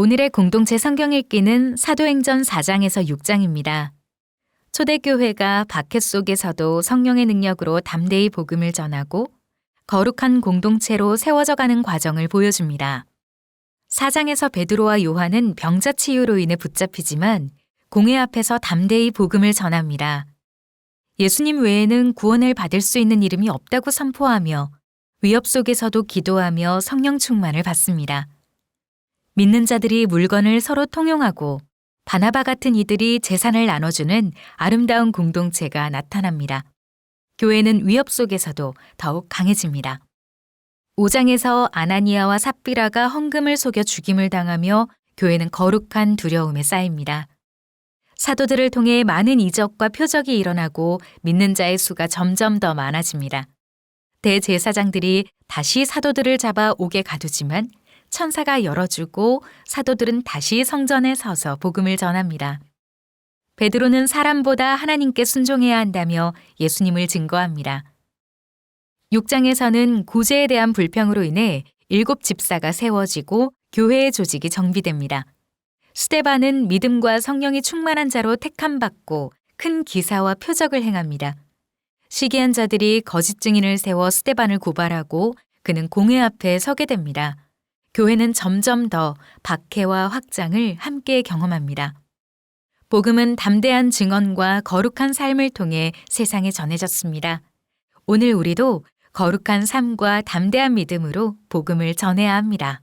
오늘의 공동체 성경 읽기는 사도행전 4장에서 6장입니다. 초대교회가 박해 속에서도 성령의 능력으로 담대히 복음을 전하고 거룩한 공동체로 세워져 가는 과정을 보여줍니다. 4장에서 베드로와 요한은 병자 치유로 인해 붙잡히지만 공회 앞에서 담대히 복음을 전합니다. 예수님 외에는 구원을 받을 수 있는 이름이 없다고 선포하며 위협 속에서도 기도하며 성령 충만을 받습니다. 믿는 자들이 물건을 서로 통용하고 바나바 같은 이들이 재산을 나눠주는 아름다운 공동체가 나타납니다. 교회는 위협 속에서도 더욱 강해집니다. 5장에서 아나니아와 삽비라가 헌금을 속여 죽임을 당하며 교회는 거룩한 두려움에 쌓입니다. 사도들을 통해 많은 이적과 표적이 일어나고 믿는 자의 수가 점점 더 많아집니다. 대제사장들이 다시 사도들을 잡아 옥에 가두지만 천사가 열어주고 사도들은 다시 성전에 서서 복음을 전합니다. 베드로는 사람보다 하나님께 순종해야 한다며 예수님을 증거합니다. 6장에서는 구제에 대한 불평으로 인해 일곱 집사가 세워지고 교회의 조직이 정비됩니다. 스테반은 믿음과 성령이 충만한 자로 택함받고 큰 기사와 표적을 행합니다. 시기한 자들이 거짓 증인을 세워 스테반을 고발하고 그는 공회 앞에 서게 됩니다. 교회는 점점 더 박해와 확장을 함께 경험합니다. 복음은 담대한 증언과 거룩한 삶을 통해 세상에 전해졌습니다. 오늘 우리도 거룩한 삶과 담대한 믿음으로 복음을 전해야 합니다.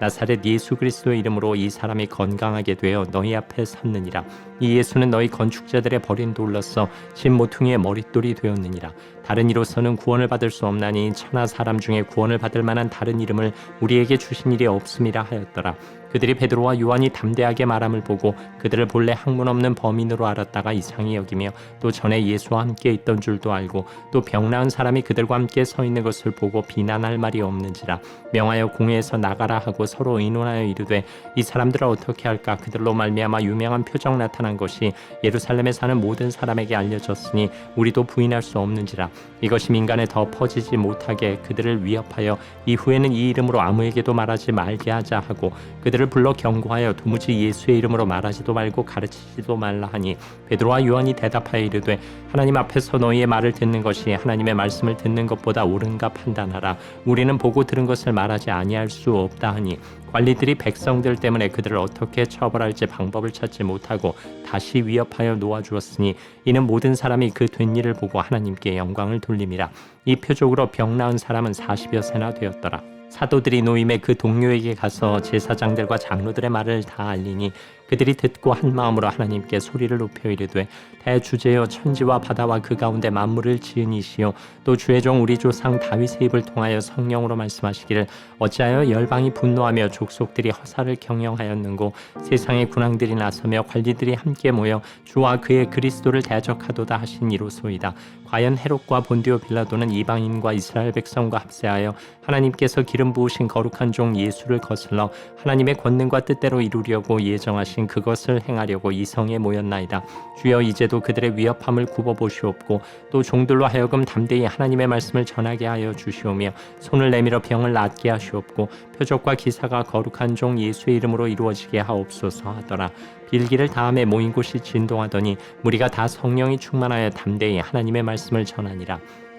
나사렛 예수 그리스도의 이름으로 이 사람이 건강하게 되어 너희 앞에 섰느니라. 이 예수는 너희 건축자들의 버린 돌로서 진 모퉁이의 머릿돌이 되었느니라. 다른 이로서는 구원을 받을 수 없나니 천하 사람 중에 구원을 받을 만한 다른 이름을 우리에게 주신 일이 없음이라 하였더라 그들이 베드로와 요한이 담대하게 말함을 보고 그들을 본래 학문 없는 범인으로 알았다가 이상히 여기며 또 전에 예수와 함께 있던 줄도 알고 또 병 나은 사람이 그들과 함께 서 있는 것을 보고 비난할 말이 없는지라 명하여 공회에서 나가라 하고 서로 의논하여 이르되 이 사람들을 어떻게 할까? 그들로 말미암아 유명한 표적 나타난 것이 예루살렘에 사는 모든 사람에게 알려졌으니 우리도 부인할 수 없는지라. 이것이 민간에 더 퍼지지 못하게 그들을 위협하여 이후에는 이 이름으로 아무에게도 말하지 말게 하자 하고 그들 을 불러 경고하여 도무지 예수의 이름으로 말하지도 말고 가르치지도 말라 하니 베드로와 요한이 대답하여 이르되 하나님 앞에서 너희의 말을 듣는 것이 하나님의 말씀을 듣는 것보다 옳은가 판단하라. 우리는 보고 들은 것을 말하지 아니할 수 없다 하니 관리들이 백성들 때문에 그들을 어떻게 처벌할지 방법을 찾지 못하고 다시 위협하여 놓아 주었으니 이는 모든 사람이 그 된 일을 보고 하나님께 영광을 돌림이라. 이 표적으로 병 나은 사람은 40여 세나 되었더라 사도들이 노임의 그 동료에게 가서 제사장들과 장로들의 말을 다 알리니 그들이 듣고 한 마음으로 하나님께 소리를 높여 이르되 대주제여 천지와 바다와 그 가운데 만물을 지은 이시요 또 주의 종 우리 조상 다윗의 입을 통하여 성령으로 말씀하시기를 어찌하여 열방이 분노하며 족속들이 허사를 경영하였는고 세상의 군왕들이 나서며 관리들이 함께 모여 주와 그의 그리스도를 대적하도다 하신 이로소이다. 과연 헤롯과 본디오 빌라도는 이방인과 이스라엘 백성과 합세하여 하나님께서 기름 부으신 거룩한 종 예수를 거슬러 하나님의 권능과 뜻대로 이루려고 예정하신 그것을 행하려고 이성에 모였나이다. 주여 이제도 그들의 위협함을 굽어 보시옵고 또 종들로 하여금 담대히 하나님의 말씀을 전하게 하여 주시오며 손을 내밀어 병을 낫게 하시옵고 표적과 기사가 거룩한 종 예수의 이름으로 이루어지게 하옵소서 하더라. 빌기를 다음에 모인 곳이 진동하더니 무리가 다 성령이 충만하여 담대히 하나님의 말씀을 전하니라.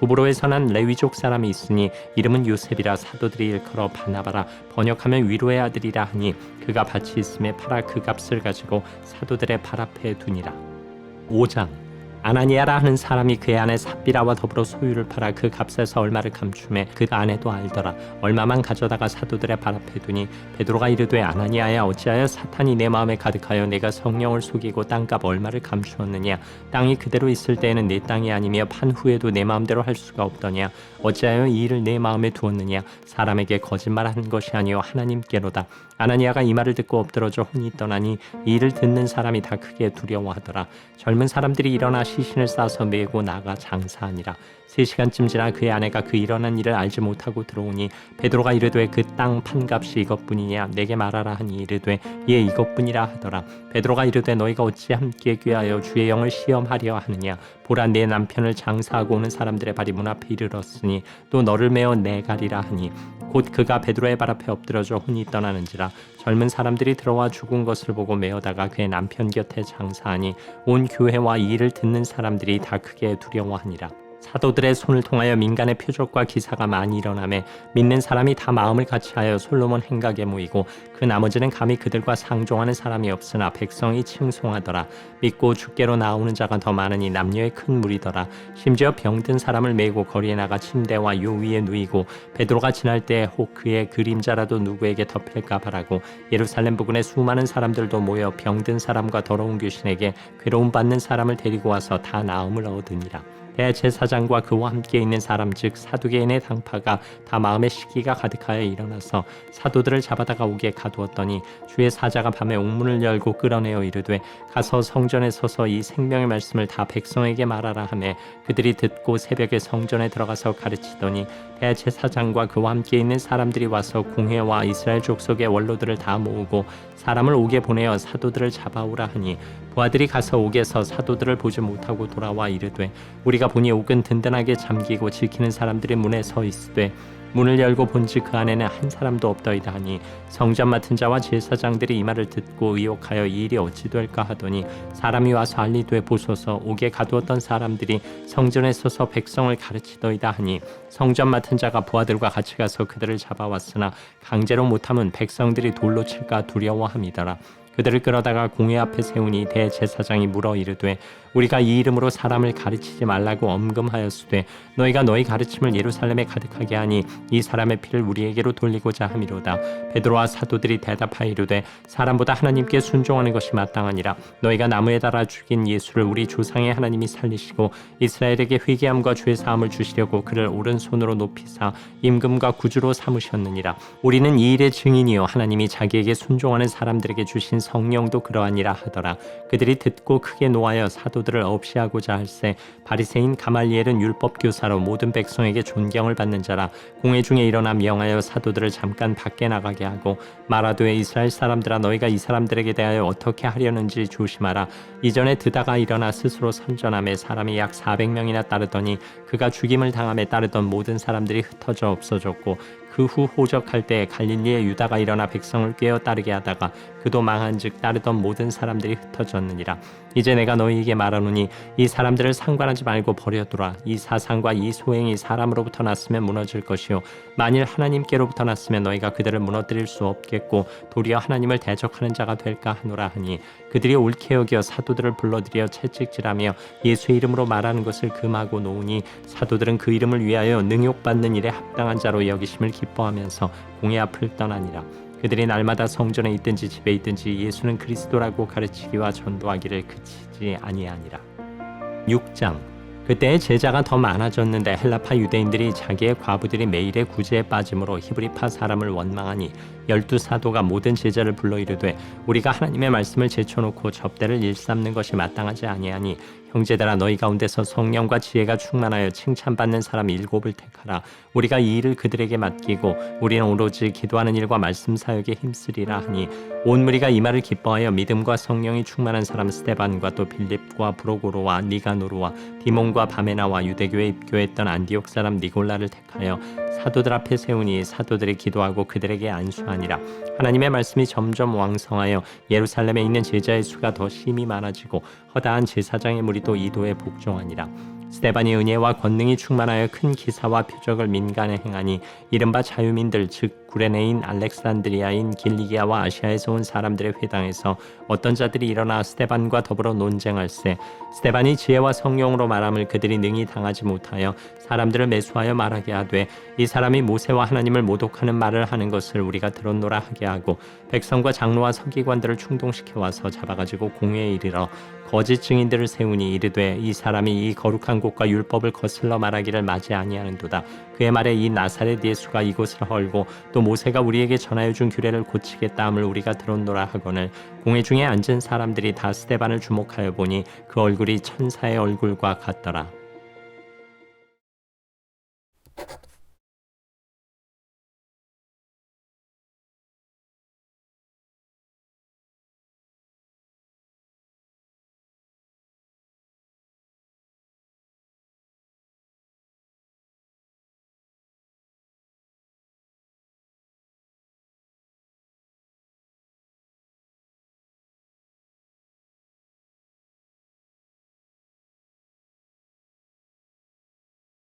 구브로에서 난 레위족 사람이 있으니 이름은 요셉이라 사도들이 일컬어 바나바라 번역하면 위로의 아들이라 하니 그가 밭이 있음에 팔아 그 값을 가지고 사도들의 발 앞에 두니라. 5장 아나니아라 하는 사람이 그의 아내 삽비라와 더불어 소유를 팔아 그 값에서 얼마를 감춤해 그 아내도 알더라. 얼마만 가져다가 사도들의 발 앞에 두니 베드로가 이르되 아나니아야 어찌하여 사탄이 내 마음에 가득하여 내가 성령을 속이고 땅값 얼마를 감추었느냐? 땅이 그대로 있을 때에는 내 땅이 아니며 판 후에도 내 마음대로 할 수가 없더냐? 어찌하여 이 일을 내 마음에 두었느냐? 사람에게 거짓말한 것이 아니요 하나님께로다. 아나니아가 이 말을 듣고 엎드러져 혼이 떠나니 이 일을 듣는 사람이 다 크게 두려워하더라. 젊은 사람들이 일어나 시신을 싸서 메고 나가 장사하니라. 세 시간쯤 지나 그의 아내가 그 일어난 일을 알지 못하고 들어오니 베드로가 이르되 그 땅 판값이 이것뿐이냐? 내게 말하라 하니 이르되 예 이것뿐이라 하더라. 베드로가 이르되 너희가 어찌 함께 귀하여 주의 영을 시험하려 하느냐? 보라 내 남편을 장사하고 오는 사람들의 발이 문 앞에 이르렀으니 또 너를 메어 내가리라 하니 곧 그가 베드로의 발 앞에 엎드러져 혼이 떠나는지라. 젊은 사람들이 들어와 죽은 것을 보고 메어다가 그의 남편 곁에 장사하니 온 교회와 이 일을 듣는 사람들이 다 크게 두려워하니라. 사도들의 손을 통하여 민간의 표적과 기사가 많이 일어나매 믿는 사람이 다 마음을 같이하여 솔로몬 행각에 모이고 그 나머지는 감히 그들과 상종하는 사람이 없으나 백성이 칭송하더라. 믿고 주께로 나오는 자가 더 많으니 남녀의 큰 무리더라. 심지어 병든 사람을 메고 거리에 나가 침대와 요 위에 누이고 베드로가 지날 때혹 그의 그림자라도 누구에게 덮일까 바라고 예루살렘 부근에 수많은 사람들도 모여 병든 사람과 더러운 귀신에게 괴로움 받는 사람을 데리고 와서 다 나음을 얻으니라 대제사장과 그와 함께 있는 사람 즉 사두개인의 당파가 다 마음의 시기가 가득하여 일어나서 사도들을 잡아다가 옥에 가두었더니 주의 사자가 밤에 옥문을 열고 끌어내어 이르되 가서 성전에 서서 이 생명의 말씀을 다 백성에게 말하라 하매 그들이 듣고 새벽에 성전에 들어가서 가르치더니 대제사장과 그와 함께 있는 사람들이 와서 공회와 이스라엘 족속의 원로들을 다 모으고 사람을 옥에 보내어 사도들을 잡아오라 하니 부하들이 가서 옥에서 사도들을 보지 못하고 돌아와 이르되 우리가 보니 옥은 든든하게 잠기고 지키는 사람들이 문에 서 있으되 문을 열고 본즉 그 안에는 한 사람도 없더이다 하니 성전 맡은 자와 제사장들이 이 말을 듣고 의혹하여 이 일이 어찌 될까 하더니 사람이 와서 알리되 보소서 옥에 가두었던 사람들이 성전에 서서 백성을 가르치더이다 하니 성전 맡은 자가 부하들과 같이 가서 그들을 잡아왔으나 강제로 못하면 백성들이 돌로 칠까 두려워함이더라 그들을 끌어다가 공회 앞에 세우니 대제사장이 물어 이르되 우리가 이 이름으로 사람을 가르치지 말라고 엄금하였으되 너희가 너희 가르침을 예루살렘에 가득하게 하니 이 사람의 피를 우리에게로 돌리고자 함이로다. 베드로와 사도들이 대답하여 이르되 사람보다 하나님께 순종하는 것이 마땅하니라. 너희가 나무에 달아 죽인 예수를 우리 조상의 하나님이 살리시고 이스라엘에게 회개함과 죄 사함을 주시려고 그를 오른손으로 높이사 임금과 구주로 삼으셨느니라. 우리는 이 일의 증인이요 하나님이 자기에게 순종하는 사람들에게 주신 성령도 그러하니라 하더라. 그들이 듣고 크게 노하여 사도들을 없이하고자 할세 바리새인 가말리엘은 율법 교사로 모든 백성에게 존경을 받는 자라. 공회 중에 일어나 명하여 사도들을 잠깐 밖에 나가게 하고 말하되 이스라엘 사람들아 너희가 이 사람들에게 대하여 어떻게 하려는지 조심하라. 이전에 드다가 일어나 스스로 선전함에 사람이 약 400명이나 따르더니 그가 죽임을 당함에 따르던 모든 사람들이 흩어져 없어졌고 그 후 호적할 때 갈릴리의 유다가 일어나 백성을 꿰어 따르게 하다가 그도 망한 한즉 따르던 모든 사람들이 흩어졌느니라. 이제 내가 너희에게 말하노니 이 사람들을 상관하지 말고 버려두라. 이 사상과 이 소행이 사람으로부터 났으면 무너질 것이요. 만일 하나님께로부터 났으면 너희가 그들을 무너뜨릴 수 없겠고 도리어 하나님을 대적하는 자가 될까 하노라 하니 그들이 옳게 여겨 사도들을 불러들여 채찍질하며 예수의 이름으로 말하는 것을 금하고 놓으니 사도들은 그 이름을 위하여 능욕받는 일에 합당한 자로 여기심을 기뻐하면서 공의 앞을 떠나니라 그들이 날마다 성전에 있든지 집에 있든지 예수는 그리스도라고 가르치기와 전도하기를 그치지 아니하니라. 6장. 그때 제자가 더 많아졌는데 헬라파 유대인들이 자기의 과부들이 매일의 구제에 빠짐으로 히브리파 사람을 원망하니 열두 사도가 모든 제자를 불러 이르되 우리가 하나님의 말씀을 제쳐놓고 접대를 일삼는 것이 마땅하지 아니하니 형제들아 너희 가운데서 성령과 지혜가 충만하여 칭찬받는 사람 일곱을 택하라. 우리가 이 일을 그들에게 맡기고 우리는 오로지 기도하는 일과 말씀 사역에 힘쓰리라 하니 온 무리가 이 말을 기뻐하여 믿음과 성령이 충만한 사람 스테반과 또 빌립과 브로고로와 니가노르와 디몬과 바메나와 유대교에 입교했던 안디옥 사람 니골라를 택하여 사도들 앞에 세우니 사도들이 기도하고 그들에게 안수하니라. 하나님의 말씀이 점점 왕성하여 예루살렘에 있는 제자의 수가 더 심히 많아지고 허다한 제사장의 무리도 이도에 복종하니라. 스테반이 은혜와 권능이 충만하여 큰 기사와 표적을 민간에 행하니 이른바 자유민들 즉 구레네인 알렉산드리아인 길리기아와 아시아에서 온 사람들의 회당에서 어떤 자들이 일어나 스테반과 더불어 논쟁할세. 스테반이 지혜와 성령으로 말함을 그들이 능히 당하지 못하여 사람들을 매수하여 말하게 하되 이 사람이 모세와 하나님을 모독하는 말을 하는 것을 우리가 들었노라 하게 하고 백성과 장로와 서기관들을 충동시켜 와서 잡아가지고 공회에 이르러 거짓 증인들을 세우니 이르되 이 사람이 이 거룩한 곳과 율법을 거슬러 말하기를 맞이 아니하는도다. 그의 말에 이 나사렛 예수가 이곳을 헐고 또 모세가 우리에게 전하여 준 규례를 고치겠다 함을 우리가 들었노라 하거늘 공회 중에 앉은 사람들이 다 스테반을 주목하여 보니 그 얼굴이 천사의 얼굴과 같더라